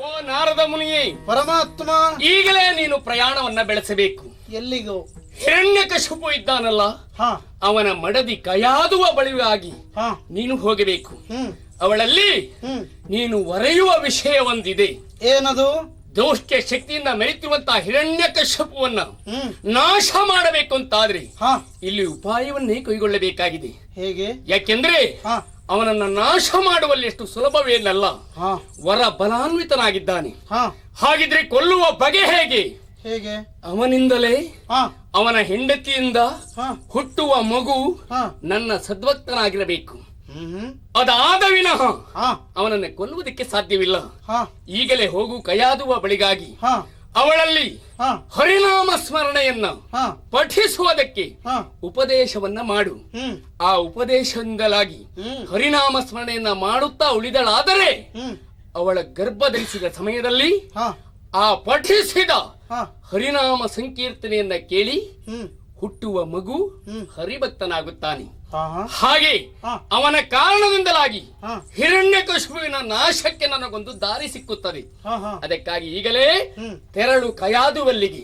ಓ ನಾರದ ಮುನಿಯೇ ಪರಮಾತ್ಮ ಈಗಲೇ ನೀನು ಪ್ರಯಾಣವನ್ನ ಬೆಳೆಸಬೇಕು. ಎಲ್ಲಿಗೋ? ಹಿರಣ್ಯಕಶಿಪು ಇದ್ದಾನಲ್ಲ? ಹಾ. ಅವನ ಮಡದಿ ಕಯಾದುವ ಬಳಿಗಾಗಿ ಹಾ. ನೀನು ಹೋಗಬೇಕು. ಹ್ಮ್. ಅವಳಲ್ಲಿ ಹ್ಮ್. ನೀನು ಒರೆಯುವ ವಿಷಯ ಒಂದಿದೆ ಏನದು? ದೌಷ್ಟ್ಯ ಶಕ್ತಿಯಿಂದ ಮೆರೆಯುವಂತಹ ಹಿರಣ್ಯಕಶಪುವನ್ನ ಹ್ಮ್. ನಾಶ ಮಾಡಬೇಕು ಅಂತಾದ್ರೆ ಹಾ. ಇಲ್ಲಿ ಉಪಾಯವನ್ನೇ ಕೈಗೊಳ್ಳಬೇಕಾಗಿದೆ. ಹೇಗೆ? ಯಾಕೆಂದ್ರೆ ಹಾ. ಅವನನ್ನ ನಾಶ ಮಾಡುವಲ್ಲಿ ಎಷ್ಟು ಸುಲಭವೇನಲ್ಲ. ಹಾ. ವರ ಬಲಾನ್ವಿತನಾಗಿದ್ದಾನೆ. ಹಾ. ಹಾಗಿದ್ರೆ ಕೊಲ್ಲುವ ಬಗೆ ಹೇಗೆ? ಹೇಗೆ? ಅವನಿಂದಲೇ ಹಾ. ಅವನ ಹೆಂಡತಿಯಿಂದ ಹಾ. ಹುಟ್ಟುವ ಮಗು ಹಾ. ನನ್ನ ಸದ್ವಕ್ತನಾಗಿರಬೇಕು ಹ್ಮ್. ಅದಾದ ವಿನಃ ಹಾ. ಅವನನ್ನು ಕೊಲ್ಲುವುದಕ್ಕೆ ಸಾಧ್ಯವಿಲ್ಲ. ಹಾ. ಈಗಲೇ ಹೋಗು ಕೈಯಾದುವ ಬಳಿಗಾಗಿ ಹಾ. ಅವಳಲ್ಲಿ ಹರಿನಾಮ ಸ್ಮರಣೆಯನ್ನ ಪಠಿಸುವುದಕ್ಕೆ ಉಪದೇಶವನ್ನ ಮಾಡು. ಆ ಉಪದೇಶದಿಂದಲಾಗಿ ಹರಿನಾಮ ಸ್ಮರಣೆಯನ್ನ ಮಾಡುತ್ತಾ ಉಳಿದಳಾದರೆ ಅವಳ ಗರ್ಭ ಧರಿಸಿದ ಸಮಯದಲ್ಲಿ ಆ ಪಠಿಸಿದ ಹರಿನಾಮ ಸಂಕೀರ್ತನೆಯನ್ನ ಕೇಳಿ ಹುಟ್ಟುವ ಮಗು. ಹರಿಭಕ್ತನಾಗುತ್ತಾನೆ. ಹಾಗೆ ಅವನ ಕಾರಣದಿಂದಲಾಗಿ ಹಿರಣ್ಯ ಹಿರಣ್ಯಕಶುವಿನ ನಾಶಕ್ಕೆ ನನಗೊಂದು ದಾರಿ ಸಿಕ್ಕುತ್ತದೆ. ಅದಕ್ಕಾಗಿ ಈಗಲೇ ತೆರಳು ಕಯಾದುವಲ್ಲಿಗೆ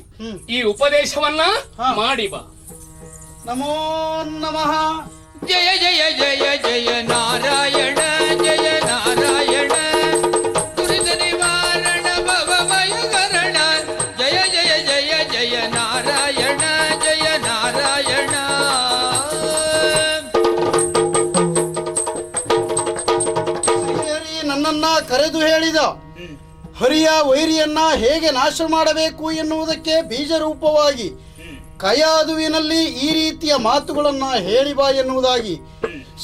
ಈ ಉಪದೇಶವನ್ನ ಮಾಡಿ ಬಾ. ನಮೋ ನಮಃ. ಜಯ ಜಯ ಜಯ ಜಯ ನಾರಾಯಣ. ಕರೆದು ಹೇಳಿದ ಹರಿಯ ವೈರಿಯನ್ನ ಹೇಗೆ ನಾಶ ಮಾಡಬೇಕು ಎನ್ನುವುದಕ್ಕೆ ಬೀಜ ರೂಪವಾಗಿ ಕಯಾದುವಿನಲ್ಲಿ ಈ ರೀತಿಯ ಮಾತುಗಳನ್ನ ಹೇಳಿ ಬಾ ಎನ್ನುವುದಾಗಿ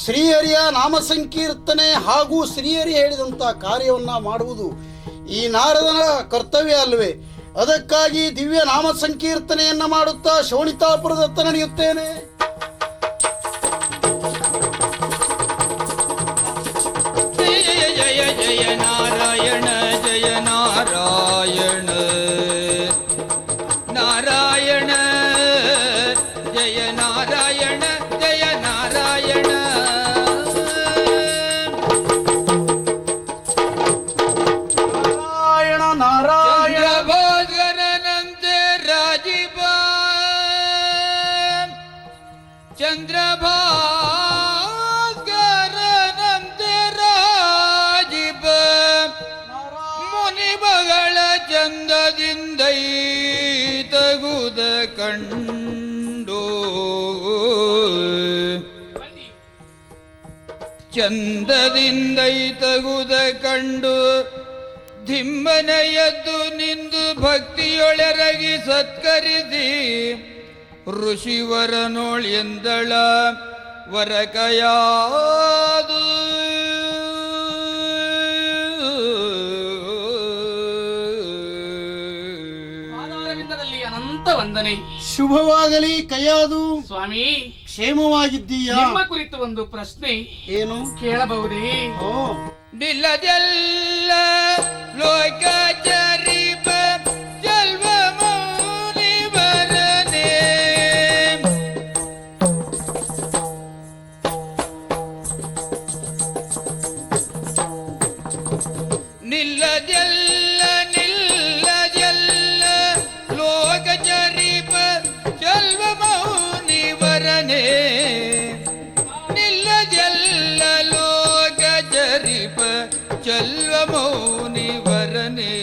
ಶ್ರೀಹರಿಯ ನಾಮ ಸಂಕೀರ್ತನೆ ಹಾಗೂ ಶ್ರೀಹರಿ ಹೇಳಿದಂತ ಕಾರ್ಯವನ್ನ ಮಾಡುವುದು ಈ ನಾರದನ ಕರ್ತವ್ಯ ಅಲ್ವೇ. ಅದಕ್ಕಾಗಿ ದಿವ್ಯ ನಾಮ ಸಂಕೀರ್ತನೆಯನ್ನ ಮಾಡುತ್ತಾ ಶೋಣಿತಾಪುರದತ್ತ ನಡೆಯುತ್ತೇನೆ. ನಾರಾಯಣ ಜಯ ನಾರಾಯಣ ಜಯ ನಾರಾಯಣ ನಾರಾಯಣ ನಾರಾಯಣ ಚಂದ್ರಭಾಸ್ಕರನಂತೆ ರಾಜೀವ ಚಂದ್ರಭಾಸ್ಕರನಂತೆ ರಾಜೀವ ಮುನಿಮಗಳ ಚಂದದಿಂದ ತಗುದ ಕಂಡೋ ಚಂದದಿಂದ ತಗುದ ಕಂಡು ಧಿಮ್ಮನ ಎದ್ದು ನಿಂದು ಭಕ್ತಿಯೊಳರಗಿ ಸತ್ಕರಿಸಿ ಋಷಿವರನೋಳ್ ಎಂದಳ ವರಕಯಾದು ಪಾದಾರವಿಂದದಲ್ಲಿ ಅನಂತ ವಂದನೆ. ಶುಭವಾಗಲಿ ಕೈಯಾದು. ಸ್ವಾಮಿ ಕ್ಷೇಮವಾಗಿದ್ದೀಯ? ನಿಮ್ಮ ಕುರಿತು ಒಂದು ಪ್ರಶ್ನೆ ಏನು? ಕೇಳಬಹುದೇ? ಓ. ನಿಲ್ಲದೆಲ್ಲ चल्मौ नि वरने